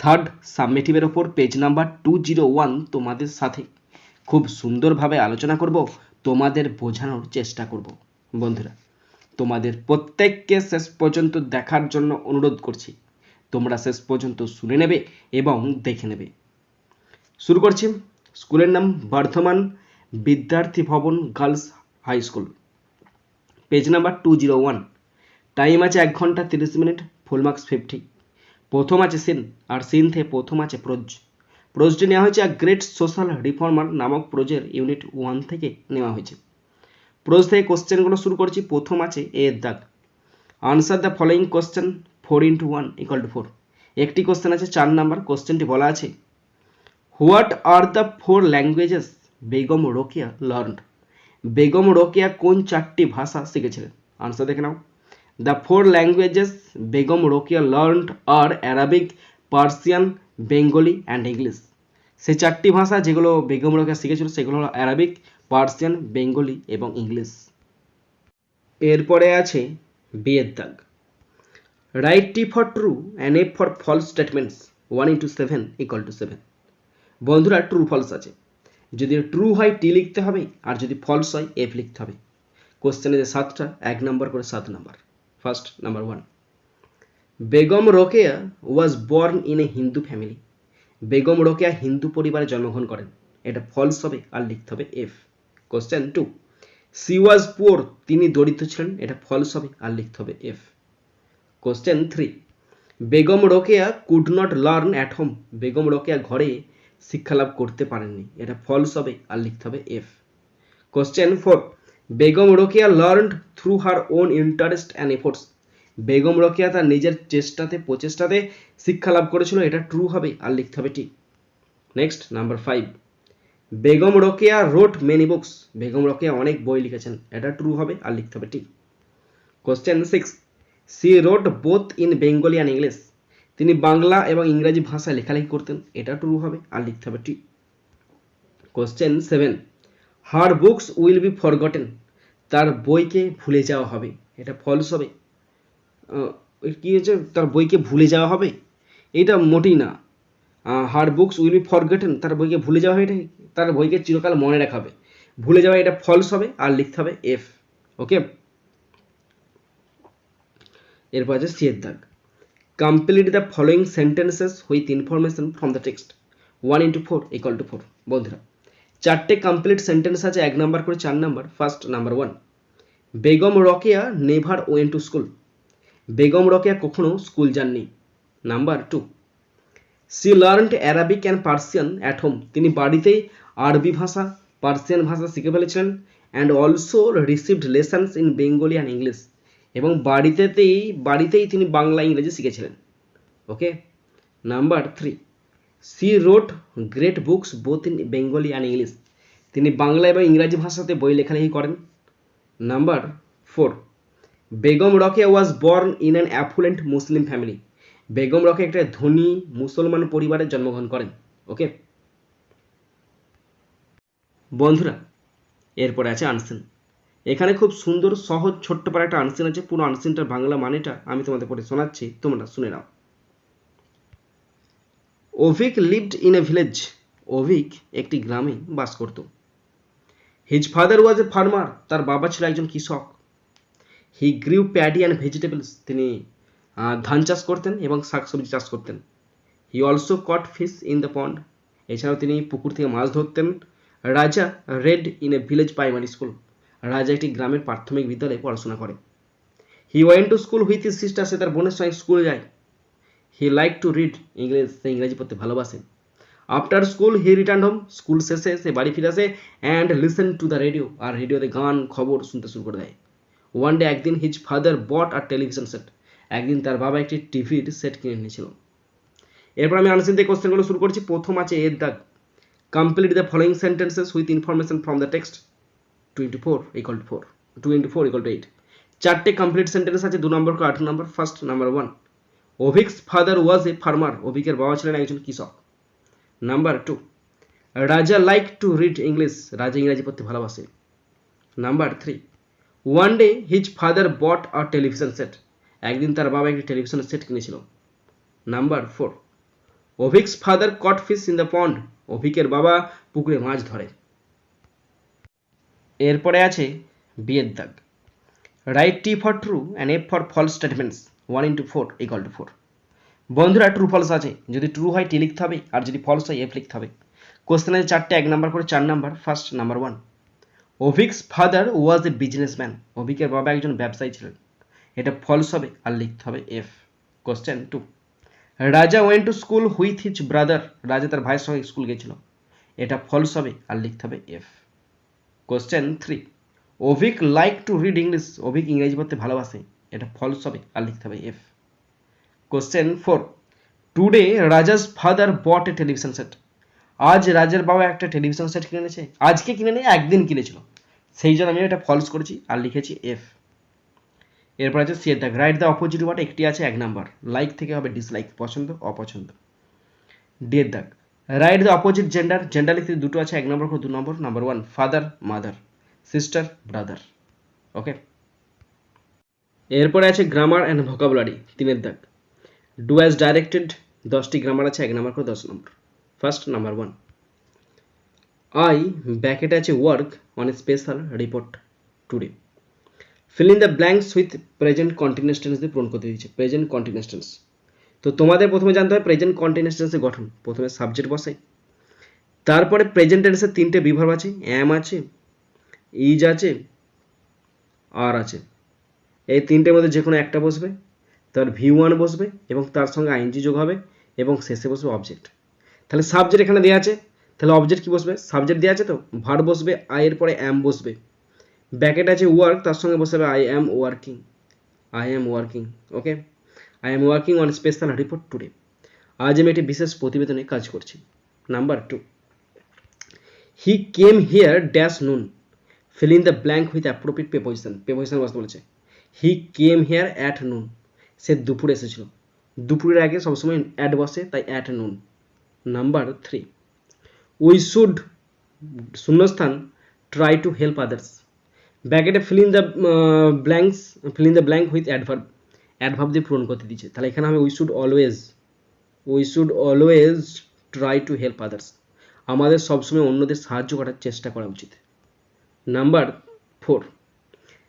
Third সাবমিটিভের ওপর page number two zero one তোমাদের সাথে খুব সুন্দরভাবে আলোচনা করব, তোমাদের বোঝানোর চেষ্টা করব। বন্ধুরা, তোমাদের প্রত্যেককে শেষ পর্যন্ত দেখার জন্য অনুরোধ করছি। তোমরা শেষ পর্যন্ত শুনে নেবে এবং দেখে নেবে। শুরু করছি। স্কুলের নাম Bardhaman Vidyarthi Bhavan girls high school. Page number two zero one time আছে এক ঘণ্টা তিরিশ মিনিট ফুল মার্কস ফিফটি প্রথম আছে সিন আর সিন থেকে প্রথম আছে প্রোজ। প্রোজটি নেওয়া হয়েছে আ গ্রেট সোশ্যাল রিফর্মার নামক প্রোজের ইউনিট ওয়ান থেকে নেওয়া হয়েছে। প্রোজ থেকে কোশ্চেনগুলো শুরু করছি, প্রথম আছে এ দাগ। Answer the following question, four into one equal two four. একটি কোশ্চেন আছে, চার নাম্বার, কোশ্চেনটি বলা আছে, what are the four languages Begum Rokeya learned? Begum Rokeya কোন চারটি ভাষা শিখেছিলেন? আনসার দেখে নাও। The four languages Begum Rokeya learned are Arabic Persian Bengali and English সেই চারটি ভাষা যেগুলো বেগম রোকেয়া শিখেছিল, সেগুলো হলো অ্যারাবিক পার্সিয়ান বেঙ্গলি এবং ইংলিশ এরপরে আছে বিয়ের দাগ right T for true and F for false statements one into seven equal two seven বন্ধুরা ট্রু ফলস আছে। যদি ট্রু হয় টি লিখতে হবে, আর যদি ফলস হয় এফ লিখতে হবে। কোশ্চেনে যে সাতটা, এক নম্বর করে সাত number first number one Begum Rokeya was born in a Hindu family Begum Rokeya Hindu পরিবারে জন্মগ্রহণ করেন। এটা ফলস হবে আর লিখতে হবে F question two she was poor তিনি দরিদ্র ছিলেন, এটা ফলস হবে আর লিখতে হবে F question three Begum Rokeya could not learn at home Begum Rokeya ঘরে শিক্ষালাভ করতে পারেননি। এটা ফলস হবে আর লিখতে হবে F question four Begum Rokeya learned through her own interest and efforts Begum Rokeya তার নিজের চেষ্টাতে, প্রচেষ্টাতে শিক্ষা লাভ করেছিল, এটা ট্রু হবে আর লিখতে হবে ঠিক। Next number five Begum Rokeya wrote many books Begum Rokeya অনেক বই লিখেছেন, এটা ট্রু হবে আর লিখতে হবে ঠিক। Question six she wrote both in Bengali and English তিনি বাংলা এবং ইংরাজি ভাষায় লেখালেখি করতেন, এটা ট্রু হবে আর লিখতে হবে ঠিক। Question seven her books will be forgotten তার বইকে ভুলে যাওয়া হবে। এটা ফলস হবে। কী হচ্ছে তার বইকে ভুলে যাওয়া হবে? এটা মোটেই না। Her books will be forgotten তার বইকে ভুলে যাওয়া হবে, এটা তার বইকে চিরকাল মনে রাখা হবে। ভুলে যাওয়া, এটা ফলস হবে, আর লিখতে হবে এফ ওকে এরপর আছে সিয়ের দাগ complete the following sentences with information from the text one into four equal to four বন্ধুরা চারটে কমপ্লিট সেন্টেন্স আছে, এক নাম্বার করে চার number first number one Begum Rokeya never went to school. Begum Rokeya কখনো স্কুল যাননি। Number two she learned Arabic and Persian at home তিনি বাড়িতেই আরবি ভাষা পার্সিয়ান ভাষা শিখে ফেলেছিলেন and also received lessons in Bengali and English এবং বাড়িতেতেই, বাড়িতেই তিনি বাংলা, ইংরেজি শিখেছিলেন। Okay number three she wrote great books both in Bengali and English তিনি বাংলা এবং ইংরাজি ভাষাতে বই লেখালেখি করেন। Number four Begum Rokeya was born in an affluent Muslim family Begum Rokeya একটা ধনী মুসলমান পরিবারে জন্মগ্রহণ করেন। ওকে বন্ধুরা, এরপরে আছে আনসিন। এখানে খুব সুন্দর, সহজ, ছোট্ট পারে একটা আনসিন আছে। পুরো আনসিনটার বাংলা মানেটা আমি তোমাদের পরে শোনাচ্ছি। তোমরা শুনে নাও। Ovik lived in a village. Ovik একটি গ্রামে বাস করত। His father was a farmer তার বাবা ছিল একজন কৃষক। He grew paddy and vegetables তিনি ধান চাষ করতেন এবং শাকসবজি চাষ করতেন। He also caught fish in the pond এছাড়াও তিনি পুকুর থেকে মাছ ধরতেন। Raja read in a village primary school. Raja একটি গ্রামের প্রাথমিক বিদ্যালয়ে পড়াশোনা করে। He went to school with his sister সে তার বোনের সঙ্গে স্কুলে যায়। হি লাইক টু রিড ইংরেজ সে ইংরেজি পড়তে ভালোবাসে। After school he return home school শেষে সে বাড়ি ফিরে আসে and listen to the radio আর রেডিওতে গান, খবর শুনতে শুরু করে দেয়। ওয়ান ডে একদিন his father bought a television set একদিন তার বাবা একটি টিভির সেট কিনে নিয়েছিল এরপর আমি আনসার দিয়ে কোশ্চেনগুলো শুরু করছি। প্রথম আছে এর দাগ complete the following sentences with information from the text twenty four equal to four two into four equal to eight চারটে কমপ্লিট সেন্টেন্স আছে, দু নম্বর আট নম্বর first number one Abhik's father was a farmer. অভিকের বাবা ছিলেন একজন কৃষক। Number two Raja like to read English Raja ইংরাজি পড়তে ভালোবাসে number three one day his father bought a television set একদিন তার বাবা একটি টেলিভিশন সেট কিনেছিল। Number four Abhik's father caught fish in the pond অভিকের বাবা পুকুরে মাছ ধরে। এরপরে আছে বিয়ের দাগ। Write T for true and F for false statements one into four equal to four বন্ধুরা ট্রু ফলস আছে। যদি ট্রু হয় টি লিখতে হবে, আর যদি ফলস হয় এফ লিখতে হবে। কোশ্চেন আছে চারটে, এক নাম্বার করে চার number first number one Abhik's father was a businessman অভিকের বাবা একজন ব্যবসায়ী ছিলেন। এটা ফলস হবে, আর লিখতে হবে F question two Raja went to school with his brother Raja তার ভাইয়ের সঙ্গে স্কুল গেছিল এটা ফলস হবে, আর লিখতে হবে F question three Abhik like to read English Abhik ইংরেজি পড়তে ভালোবাসে। এটা ফলস হবে, আর লিখতে হবে F question four today Raja's father bought a television set আজ রাজার বাবা একটা টেলিভিশন সেট কিনে এনেছে। আজকে কিনে নিয়ে একদিন কিনেছিল। সেই জন্য আমি এটা ফলস করেছি আর লিখেছি এফ এরপর আছে সি দেখ রাইট দ্য অপোজিট ওয়ার্ড একটি আছে এক নাম্বার লাইক থেকে হবে ডিসলাইক পছন্দ, অপছন্দ। ডি এর দাগ write the opposite gender gender লিখতে দুটো আছে, এক নম্বর দু নম্বর number one father mother sister brother okay এরপরে আছে গ্রামার অ্যান্ড ভোকাবুলারি তিনের দাগ। ডু অ্যাজ ডাইরেক্টেড দশটি গ্রামার আছে, এক নাম্বার করে দশ নম্বর first number one I bracket আছে work on a special report today fill in the blanks with present continuous tense দিয়ে পূরণ করতে দিয়েছে প্রেজেন্ট কন্টিনিউয়াস টেন্স তো তোমাদের প্রথমে জানতে হবে প্রেজেন্ট কন্টিনিউয়াস টেন্সের গঠন, প্রথমে সাবজেক্ট বসে তারপরে প্রেজেন্ট টেন্সের তিনটে বিভাগ আছে অ্যাম আছে ইজ আছে আর আছে। এই তিনটের মধ্যে যে কোনো একটা বসবে, তার ভি ওয়ান বসবে এবং তার সঙ্গে আইনজি যোগ হবে এবং শেষে বসবে অবজেক্ট তাহলে সাবজেক্ট এখানে দেওয়া আছে, তাহলে অবজেক্ট কি বসবে? সাবজেক্ট দেওয়া আছে তো? ভার বসবে আই এর পরে অ্যাম বসবে। ব্যাকেট আছে ওয়ার্ক তার সঙ্গে বসে হবে I am working I am working okay I am working on special report today আজ আমি একটি বিশেষ প্রতিবেদনে কাজ করছি। Number two he came here dash noon fill in the blank with appropriate preposition preposition বসতে বলেছে। হি কেম হেয়ার অ্যাট নুন সে দুপুরে এসেছিল। দুপুরের আগে সবসময় অ্যাড বসে, তাই at noon number three we should শূন্যস্থান try to help others ব্যাকেটে fill in the blanks fill the blank with adverb adverb দিয়ে পূরণ করতে দিচ্ছে তাহলে এখানে হবে we should always we should always try to help others আমাদের সবসময় অন্যদের সাহায্য করার চেষ্টা করা উচিত। Number four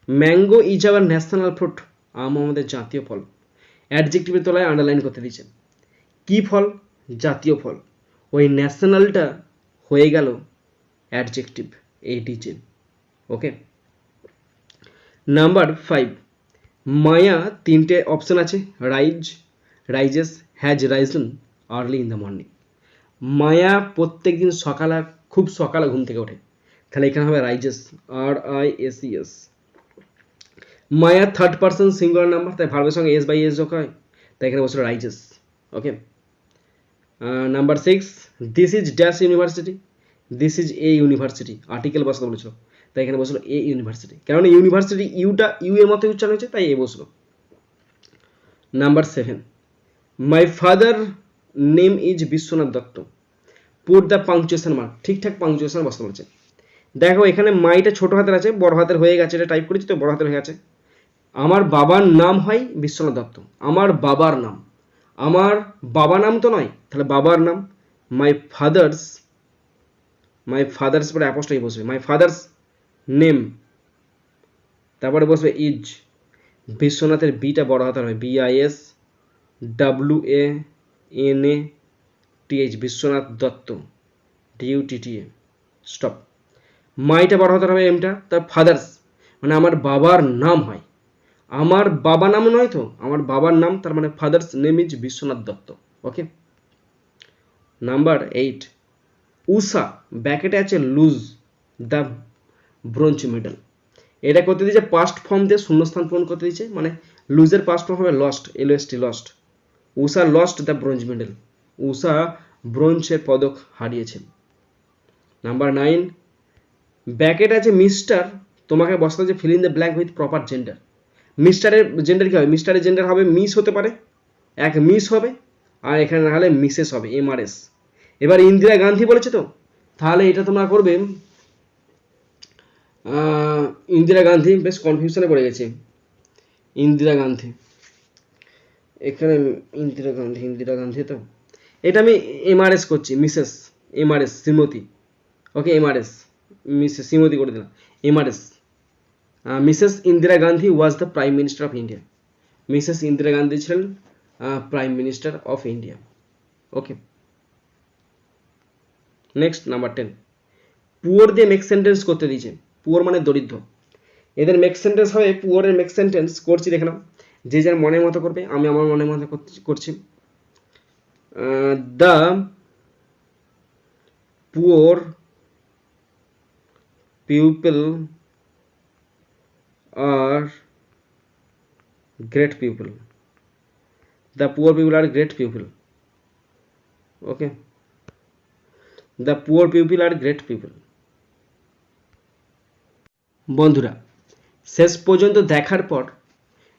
mango is our national fruit আম আমাদের জাতীয় ফল। অ্যাডজেক্টিভের তলায় আন্ডারলাইন করতে দিচ্ছেন কি ফল? জাতীয় ফল। ওই ন্যাশনালটা হয়ে গেল adjective ADJ okay number five Maya তিনটে অপশন আছে rise rises has risen early in the morning Maya প্রত্যেক দিন সকালে খুব সকালে ঘুম থেকে ওঠে। তাহলে এখানে হবে rises R I S E S Maya third person singular number তাই ভার্বের সঙ্গে এস বাই এস যোগ হয়, তাই এখানে বসে rises okay number six this is dash university this is a university article বসাতে বলেছিল, তাই এখানে বসল এ ইউনিভার্সিটি কারণ ইউনিভার্সিটি ইউটা ইউ এর মতো উচ্চারণ হয়েছে, তাই এ বসল। Number seven my father name is Bishwanath Dutta put the punctuation mark ঠিকঠাক পাংচুয়েশন বসতে বলেছে। দেখো, এখানে মাইটা ছোট হাতের আছে, বড় হাতের হয়ে গেছে এটা টাইপ করেছি, তো বড় হাতের হয়ে গেছে আমার বাবার নাম হয় বিশ্বনাথ দত্ত। আমার বাবার নাম। আমার বাবা নাম তো নয়, তাহলে বাবার নাম। মাই ফাদার্স মাই ফাদার্স পরে অ্যাপোস্টাই বসবে। মাই ফাদার্স নেম তারপরে বসবে ইজ বিশ্বনাথের বিটা বড় হাতের হয় B I S W A N A TH Bishwanath Dutta. D U T T A stop মাইটা বড় হাতের হবে এমটা তার ফাদার্স মানে আমার বাবার নাম হয়। আমার বাবা নাম নয় তো, আমার বাবার নাম, তার মানে father's name is Bishwanath Dutta okay number eight Usha ব্যাকেটে আছে লুজ দ্য ব্রোঞ্জ মেডেল এটা করতে দিয়েছে পাস্ট ফর্ম দিয়ে শূন্যস্থান পূরণ করতে দিয়েছে মানে লুজের পাস্ট ফর্ম হবে lost L S T lost Usha lost the bronze medal Usha ব্রোঞ্জের পদক হারিয়েছেন নাম্বার নাইন ব্যাকেট আছে মিস্টার তোমাকে বসতে হচ্ছে fill in the blank with proper gender মিস্টারের gender কী হবে? মিস্টারের জেন্ডার হবে মিস হতে পারে। এক মিস হবে, আর এখানে না হলে মিসেস হবে এমআরএস এবার ইন্দিরা গান্ধী বলেছে তো, তাহলে এটা তোমরা করবে ইন্দিরা গান্ধী, বেশ কনফিউশনে পড়ে গেছে। ইন্দিরা গান্ধী। এখানে ইন্দিরা গান্ধী ইন্দিরা গান্ধী তো। এটা আমি এমআরএস করছি Mrs MRS Shrimati. Okay MRS Mrs Shrimati করে দিলাম MRS Mrs Indira Gandhi was the prime minister of India Mrs Indira Gandhi ছিলেন prime minister of India okay next number ten poor দিয়ে মেক সেন্টেন্স করতে দিয়েছে। Poor মানে দরিদ্র। এদের make sentence হবে পুয়ারের মেক সেন্টেন্স করছি, দেখে নাও। যে যার মনের মতো করবে, আমি আমার মনের মতো করছি- the poor people are great people. The poor people are great people. Okay? The poor people are great people. বন্ধুরা, শেষ পর্যন্ত দেখার পর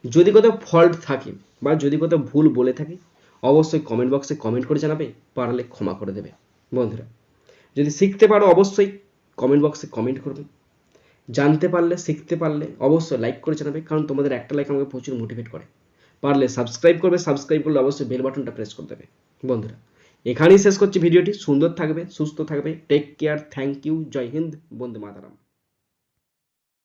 যদি কোথাও ফল্ট থাকে বা যদি কোথাও ভুল বলে থাকি, অবশ্যই কমেন্ট বক্সে কমেন্ট করে জানাবে, পারলে ক্ষমা করে দেবে। বন্ধুরা, যদি শিখতে পারো অবশ্যই কমেন্ট বক্সে কমেন্ট করবে। জানতে পারলে, শিখতে পারলে অবশ্যই লাইক করে জানাবে, কারণ তোমাদের একটা লাইক আমাকে প্রচুর মোটিভেট করে। পারলে সাবস্ক্রাইব করবে সাবস্ক্রাইব করলে অবশ্যই বেল বাটনটা প্রেস করে দেবে। বন্ধুরা, এখানেই শেষ করছি ভিডিওটি। সুন্দর থাকবে, সুস্থ থাকবে। টেক কেয়ার থ্যাংক ইউ জয় হিন্দ বন্ধু মাতারাম।